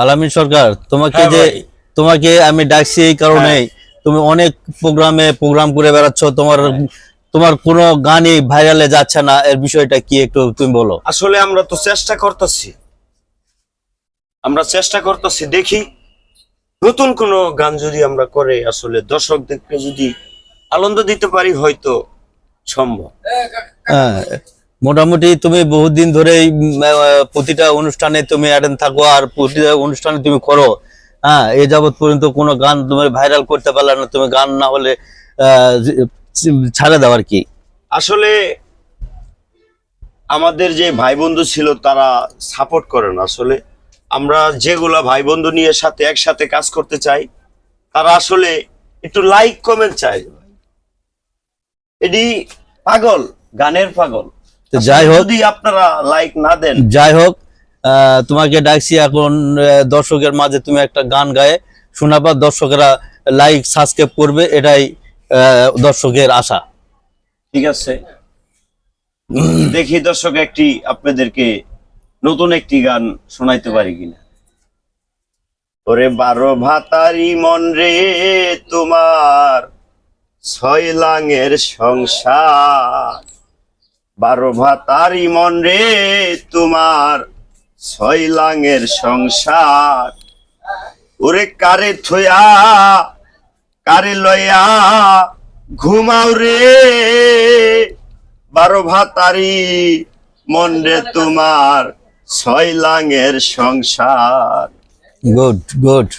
আলামিন সরকার তোমাকে হ্যাঁ যে তোমাকে আমি ডাকছি এই কারণে তুমি অনেক প্রোগ্রামে প্রোগ্রাম করে বেড়াচ্ছ তোমার তোমার কোনো গানই ভাইরালে যাচ্ছে না এর বিষয়টা কি একটু তুমি বলো। আসলে আমরা তো চেষ্টা করতেছি। আমরা চেষ্টা করতেছি দেখি নতুন কোন গান যদি আমরা করে আসলে দর্শকদেরকে যদি আনন্দ দিতে পারি হয়তো সম্ভব। হ্যাঁ। মোটামুটি তুমি বহুদিন ধরে প্রতিটা অনুষ্ঠানে তুমি অ্যাটেন্ড থাকো আর প্রতিটা অনুষ্ঠানে তুমি করো। হ্যাঁ এ যাবৎ পর্যন্ত কোনো গান তুমি ভাইরাল করতে পারলে না, তুমি গান না হলে ছাড়ে দাও আর কি। আসলে আমাদের যে ভাই বন্ধু ছিল তারা সাপোর্ট করেন আসলে আমরা যেগুলা ভাই বন্ধু নিয়ে সাথে, একসাথে কাজ করতে চাই, তারা আসলে একটু লাইক কমেন্ট চাই এটি পাগল, গানের পাগল। তো যাই হোক। যদি আপনারা লাইক না দেন। যাই হোক তোমাকে ডাকছি এখন দর্শকের মাঝে তুমি একটা গান গায়ে। শোনাবা দর্শকেরা লাইক সাবস্ক্রাইব করবে এটাই দর্শকের আশা। ঠিক আছে। দেখি দর্শক একটি আপনাদেরকে নতুন একটি গান শোনাইতে পারি কিনা। ওরে বারো ভাতারি মন রে তোমার ছয় লাঙের সংসার। বারো ভাতারি মন রে তোমার। ছয় লাঙের সংসার। ওরে কারে থয়া কারে লয়া ঘুমাও রে? বারো ভাতারি মন রে তোমার, ছয় লাঙের সংসার। Good good